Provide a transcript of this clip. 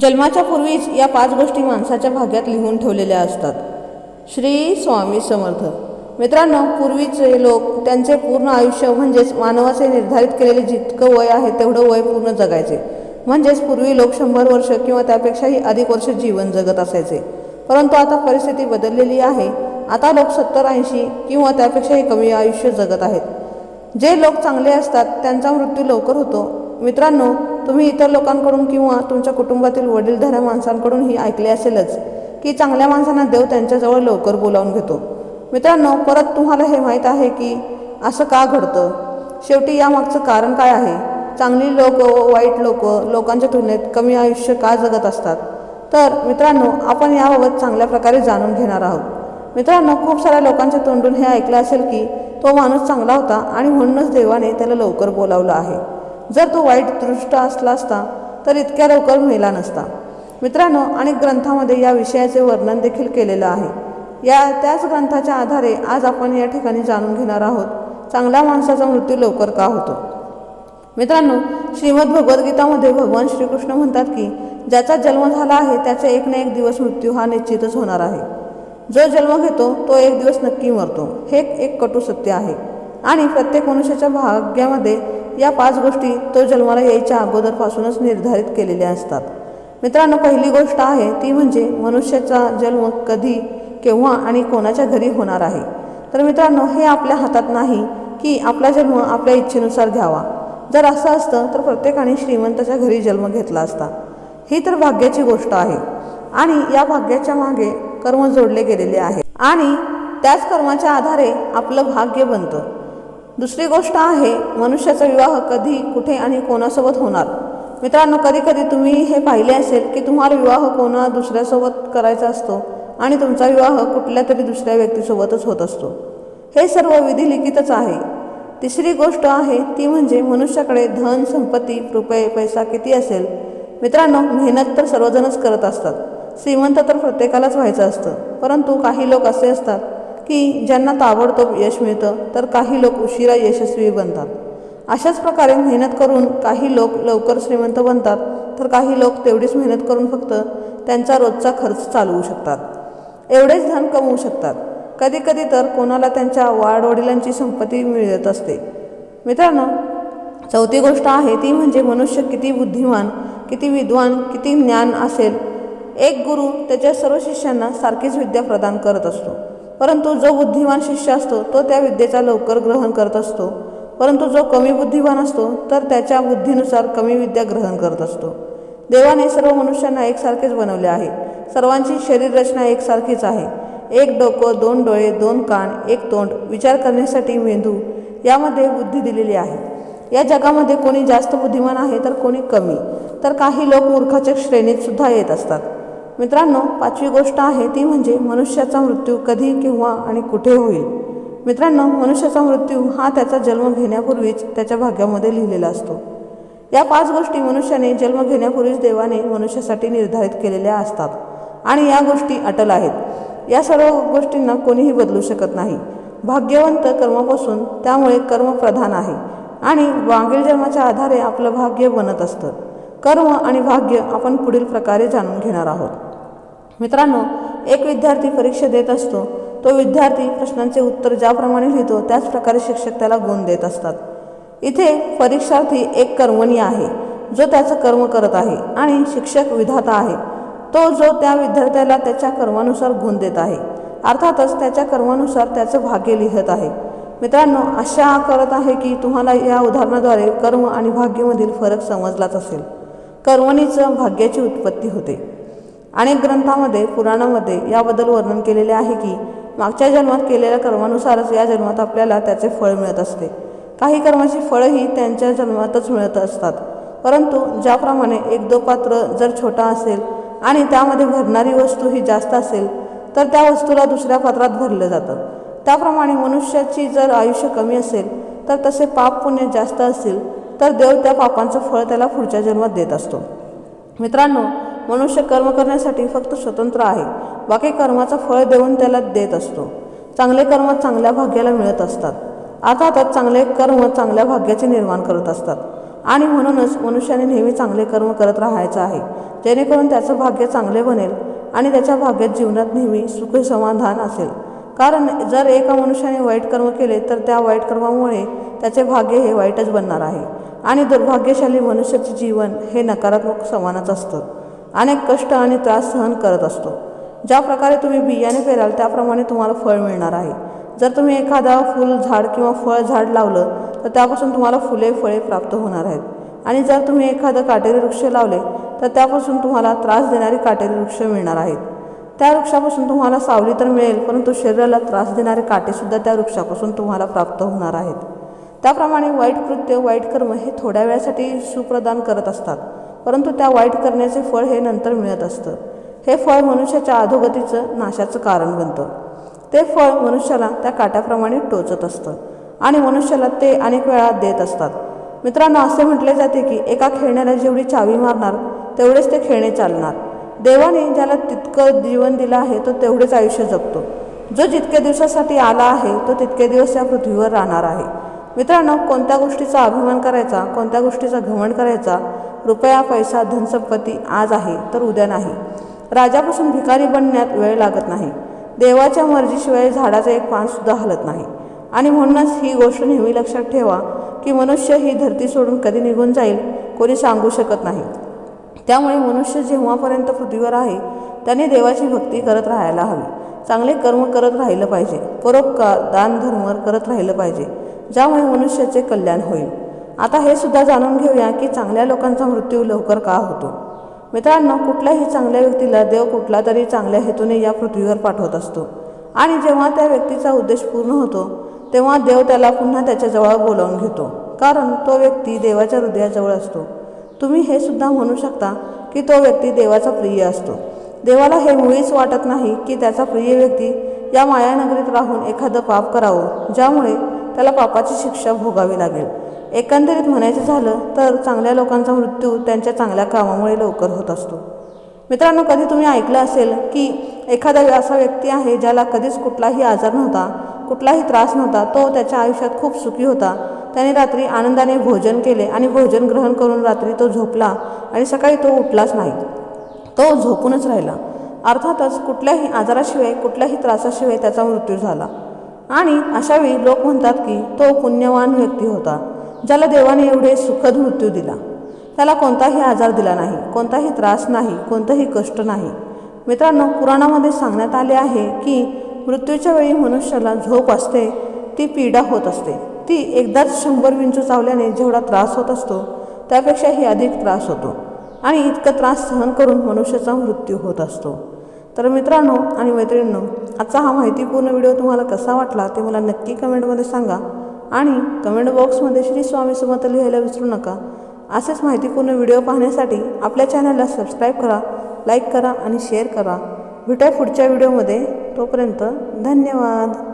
जन्माच्या पूर्वीच या पाच गोष्टी माणसाच्या भाग्यात लिहून ठेवलेल्या असतात. श्री स्वामी समर्थ. मित्रांनो पूर्वीचे लोक त्यांचे पूर्ण आयुष्य म्हणजेच मानवाचे निर्धारित केलेले जितकं वय आहे तेवढं वय पूर्ण जगायचे. म्हणजेच पूर्वी लोक शंभर वर्ष किंवा त्यापेक्षाही अधिक वर्ष जीवन जगत असायचे. परंतु आता परिस्थिती बदललेली आहे. आता लोक सत्तर ऐंशी किंवा त्यापेक्षाही कमी आयुष्य जगत आहेत. जे लोक चांगले असतात त्यांचा मृत्यू लवकर होतो. मित्रांनो तुम्ही इतर लोकांकडून किंवा तुमच्या कुटुंबातील वडीलधाऱ्या माणसांकडूनही ऐकले असेलच की चांगल्या माणसांना देव त्यांच्याजवळ लवकर बोलावून घेतो. मित्रांनो परत तुम्हाला हे माहीत आहे की असं का घडतं? शेवटी यामागचं कारण काय आहे? चांगली लोक व वाईट लोक लोकांच्या तुलनेत कमी आयुष्य का जगत असतात? तर मित्रांनो आपण याबाबत चांगल्या प्रकारे जाणून घेणार आहोत. मित्रांनो खूप साऱ्या लोकांच्या तोंडून हे ऐकलं असेल की तो माणूस चांगला होता आणि म्हणूनच देवाने त्याला लवकर बोलावलं आहे. जर तो वाईट दृष्ट असला असता तर इतक्या लवकर मेला नसता. मित्रांनो अनेक ग्रंथामध्ये या विषयाचे वर्णन देखील केलेलं आहे. या त्याच ग्रंथाच्या आधारे आज आपण या ठिकाणी जाणून घेणार आहोत चांगल्या माणसाचा मृत्यू लवकर का होतो? मित्रांनो श्रीमद भगवद्गीतामध्ये भगवान श्रीकृष्ण म्हणतात की ज्याचा जन्म झाला आहे त्याचा एक ना एक दिवस मृत्यू हा निश्चितच होणार आहे. जो जन्म घेतो तो एक दिवस नक्की मरतो. हे एक कटू सत्य आहे. आणि प्रत्येक मनुष्याच्या भाग्यामध्ये या पाच गोष्टी तो जन्माला यायच्या अगोदरपासूनच निर्धारित केलेल्या असतात. मित्रांनो पहिली गोष्ट आहे ती म्हणजे मनुष्याचा जन्म कधी केव्हा आणि कोणाच्या घरी होणार आहे. तर मित्रांनो हे आपल्या हातात नाही की आपला जन्म आपल्या इच्छेनुसार घ्यावा. जर असं असतं तर प्रत्येकाने श्रीमंताच्या घरी जन्म घेतला असता. ही तर भाग्याची गोष्ट आहे आणि या भाग्याच्या मागे कर्म जोडले गेलेले आहे. आणि त्याच कर्माच्या आधारे आपलं भाग्य बनतं. दुसरी गोष्ट आहे मनुष्याचा विवाह कधी कुठे आणि कोणासोबत होणार? मित्रांनो कधी कधी तुम्ही हे पाहिले असेल की तुम्हाला विवाह कोणा दुसऱ्यासोबत करायचा असतो आणि तुमचा विवाह कुठल्या तरी दुसऱ्या व्यक्तीसोबतच होत असतो. हे सर्व विधी लिखितच आहे. तिसरी गोष्ट आहे ती म्हणजे मनुष्याकडे धन संपत्ती रुपये पैसा किती असेल? मित्रांनो मेहनत तर सर्वजणच करत असतात. श्रीमंत तर प्रत्येकालाच व्हायचं असतं. परंतु काही लोक असे असतात की ज्यांना ताबडतोब यश मिळतं तर काही लोक उशिरा यशस्वी बनतात. अशाच प्रकारे मेहनत करून काही लोक लवकर श्रीमंत बनतात तर काही लोक तेवढीच मेहनत करून फक्त त्यांचा रोजचा खर्च चालवू शकतात. एवढेच धन कमवू शकतात. कधीकधी तर कोणाला त्यांच्या वाडवडिलांची संपत्ती मिळत असते. मित्रांनो चौथी गोष्ट आहे ती म्हणजे मनुष्य किती बुद्धिमान किती विद्वान किती ज्ञान असेल एक गुरु त्याच्या सर्व शिष्यांना सारखीच विद्या प्रदान करत असतो. परंतु जो बुद्धिमान शिष्य असतो तो त्या विद्येचा लवकर ग्रहण करत असतो. परंतु जो कमी बुद्धिमान असतो तर त्याच्या बुद्धीनुसार कमी विद्या ग्रहण करत असतो. देवाने सर्व मनुष्यांना एकसारखेच बनवले आहे. सर्वांची शरीर रचना एकसारखीच आहे. एक डोकं दोन डोळे दोन कान एक तोंड विचार करण्यासाठी मेंदू यामध्ये बुद्धी दिलेली आहे. या जगामध्ये कोणी जास्त बुद्धिमान आहे तर कोणी कमी. तर काही लोक मूर्खाच्या श्रेणीत सुद्धा येत असतात. मित्रांनो पाचवी गोष्ट आहे ती म्हणजे मनुष्याचा मृत्यू कधी केव्हा आणि कुठे होईल. मित्रांनो मनुष्याचा मृत्यू हा त्याचा जन्म घेण्यापूर्वीच त्याच्या भाग्यामध्ये लिहिलेला असतो. या पाच गोष्टी मनुष्याने जन्म घेण्यापूर्वीच देवाने मनुष्यासाठी निर्धारित केलेल्या असतात आणि या गोष्टी अटल आहेत. या सर्व गोष्टींना कोणीही बदलू शकत नाही. भाग्यवंत कर्मापासून त्यामुळे कर्मप्रधान आहे आणि वांगील जन्माच्या आधारे आपलं भाग्य बनत असतं. कर्म आणि भाग्य आपण पुढील प्रकारे जाणून घेणार आहोत. मित्रांनो एक विद्यार्थी परीक्षा देत असतो तो विद्यार्थी प्रश्नांचे उत्तर ज्याप्रमाणे लिहितो त्याच प्रकारे शिक्षक त्याला गुण देत असतात. इथे परीक्षार्थी एक कर्मणी आहे जो त्याचं कर्म करत आहे आणि शिक्षक विधाता आहे. तो जो त्या विद्यार्थ्याला त्याच्या कर्मानुसार गुण देत आहे अर्थातच त्याच्या कर्मानुसार त्याचं भाग्य लिहित आहे. मित्रांनो आशा करत आहे की तुम्हाला या उदाहरणाद्वारे कर्म आणि भाग्यमधील फरक समजलाच असेल. कर्मणीचं भाग्याची उत्पत्ती होते. अनेक ग्रंथामध्ये पुराणामध्ये याबद्दल वर्णन केलेले आहे की मागच्या जन्मात केलेल्या कर्मानुसारच या जन्मात आपल्याला त्याचे फळ मिळत असते. काही कर्माची फळंही त्यांच्या जन्मातच मिळत असतात. परंतु ज्याप्रमाणे एक दो पात्र जर छोटा असेल आणि त्यामध्ये भरणारी वस्तू ही जास्त असेल तर त्या वस्तूला दुसऱ्या पात्रात भरलं जातं. त्याप्रमाणे मनुष्याची जर आयुष्य कमी असेल तर तसे पाप पुण्य जास्त असेल तर देव त्या पापांचं फळ त्याला पुढच्या जन्मात देत असतो. मित्रांनो मनुष्य कर्म करण्यासाठी फक्त स्वतंत्र आहे. बाकी कर्माचं फळ देऊन त्याला देत असतो. चांगले कर्म चांगल्या भाग्याला मिळत असतात. अर्थातच चांगले कर्म चांगल्या भाग्याचे निर्माण करत असतात. आणि म्हणूनच मनुष्याने नेहमी चांगले कर्म करत राहायचं आहे. जेणेकरून त्याचं भाग्य चांगले बनेल आणि त्याच्या भाग्यात जीवनात नेहमी सुख समाधान असेल. कारण जर एका मनुष्याने वाईट कर्म केले तर त्या वाईट कर्मामुळे त्याचे भाग्य हे वाईटच बनणार आहे. आणि दुर्भाग्यशाली मनुष्याचे जीवन हे नकारात्मक समानच असतं. अनेक कष्ट आणि त्रास सहन करत असतो. ज्या प्रकारे तुम्ही बियाणे पेराल त्याप्रमाणे तुम्हाला फळ मिळणार आहे. जर तुम्ही एखादा फुल झाड किंवा फळ झाड लावलं तर त्यापासून तुम्हाला फुले फळे प्राप्त होणार आहेत. आणि जर तुम्ही एखादं काटेरी वृक्ष लावले तर त्यापासून तुम्हाला त्रास देणारी काटेरी वृक्ष मिळणार आहेत. त्या वृक्षापासून तुम्हाला सावली तर मिळेल परंतु शरीराला त्रास देणारे काटेसुद्धा त्या वृक्षापासून तुम्हाला प्राप्त होणार आहेत. त्याप्रमाणे वाईट कृत्य वाईट कर्म हे थोड्या वेळासाठी सुप्रदान करत असतात. परंतु त्या वाईट करण्याचे फळ हे नंतर मिळत असतं. हे फळ मनुष्याच्या अधोगतीचं नाशाचं कारण बनतं. ते फळ मनुष्याला त्या काट्याप्रमाणे टोचत असतं आणि मनुष्याला ते अनेक वेळा देत असतात. मित्रांनो असे म्हटले जाते की एका खेळण्याला जेवढी चावी मारणार तेवढेच ते खेळणे चालणार. देवाने ज्याला तितकं जीवन दिलं आहे तो तेवढेच आयुष्य जगतो. जो जितक्या दिवसासाठी आला आहे तो तितके दिवस या पृथ्वीवर राहणार आहे. मित्रांनो कोणत्या गोष्टीचा अभिमान करायचा कोणत्या गोष्टीचा घमंड करायचा रुपया पैसा धनसंपत्ती आज आहे तर उद्या नाही. राजापासून भिकारी बनण्यात वेळ लागत नाही. देवाच्या मर्जीशिवाय झाडाचं एक पानसुद्धा हलत नाही. आणि म्हणूनच ही गोष्ट नेहमी लक्षात ठेवा की मनुष्य ही धरती सोडून कधी निघून जाईल कोणी सांगू शकत नाही. त्यामुळे मनुष्य जेव्हापर्यंत पृथ्वीवर आहे त्याने देवाची भक्ती करत राहायला हवी. चांगले कर्म करत राहिलं पाहिजे. परोपकार दान धर्म करत राहिलं पाहिजे. ज्यामुळे मनुष्याचे कल्याण होईल. आता हे सुद्धा जाणून घेऊया की चांगल्या लोकांचा मृत्यू लवकर का होतो? मित्रांनो कुठल्याही चांगल्या व्यक्तीला देव कुठला तरी चांगल्या हेतूने या पृथ्वीवर पाठवत असतो. आणि जेव्हा त्या व्यक्तीचा उद्देश पूर्ण होतो तेव्हा देव त्याला पुन्हा त्याच्याजवळ बोलावून घेतो. कारण तो व्यक्ती देवाच्या हृदयाजवळ असतो. तुम्ही हे सुद्धा म्हणू शकता की तो व्यक्ती देवाचा प्रिय असतो. देवाला हे मुळीच वाटत नाही की त्याचा प्रिय व्यक्ती या मायानगरीत राहून एखादं पाप करावं ज्यामुळे त्याला पापाची शिक्षा भोगावी लागेल. एकंदरीत म्हणायचं झालं तर चांगल्या लोकांचा मृत्यू त्यांच्या चांगल्या कामामुळे लवकर होत असतो. मित्रांनो कधी तुम्ही ऐकलं असेल की एखादा असा व्यक्ती आहे ज्याला कधीच कुठलाही आजार नव्हता कुठलाही त्रास नव्हता तो त्याच्या आयुष्यात खूप सुखी होता. त्याने रात्री आनंदाने भोजन केले आणि भोजन ग्रहण करून रात्री तो झोपला आणि सकाळी तो उठलाच नाही. तो झोपूनच राहिला. अर्थातच कुठल्याही आजाराशिवाय कुठल्याही त्रासाशिवाय त्याचा मृत्यू झाला. आणि अशावेळी लोक म्हणतात की तो पुण्यवान व्यक्ती होता ज्याला देवाने एवढे सुखद मृत्यू दिला. त्याला कोणताही आजार दिला नाही कोणताही त्रास नाही कोणतंही कष्ट नाही. मित्रांनो पुराणामध्ये सांगण्यात आले आहे की मृत्यूच्या वेळी मनुष्याला झोप असते ती पीडा होत असते. ती एकदाच शंभर विंचू चावल्याने जेवढा त्रास होत असतो त्यापेक्षाही अधिक त्रास होतो. आणि इतका त्रास सहन करून मनुष्याचा मृत्यू होत असतो. तर मित्रांनो आणि मैत्रिणींनो आजचा हा माहितीपूर्ण व्हिडिओ तुम्हाला कसा वाटला ते मला नक्की कमेंटमध्ये सांगा आणि कमेंट बॉक्समध्ये श्री स्वामी समर्थ लिहायला विसरू नका. असेच माहितीपूर्ण व्हिडिओ पाहण्यासाठी आपल्या चॅनलला सबस्क्राईब करा लाईक करा आणि शेअर करा. भेटूया पुढच्या व्हिडिओमध्ये. तोपर्यंत धन्यवाद.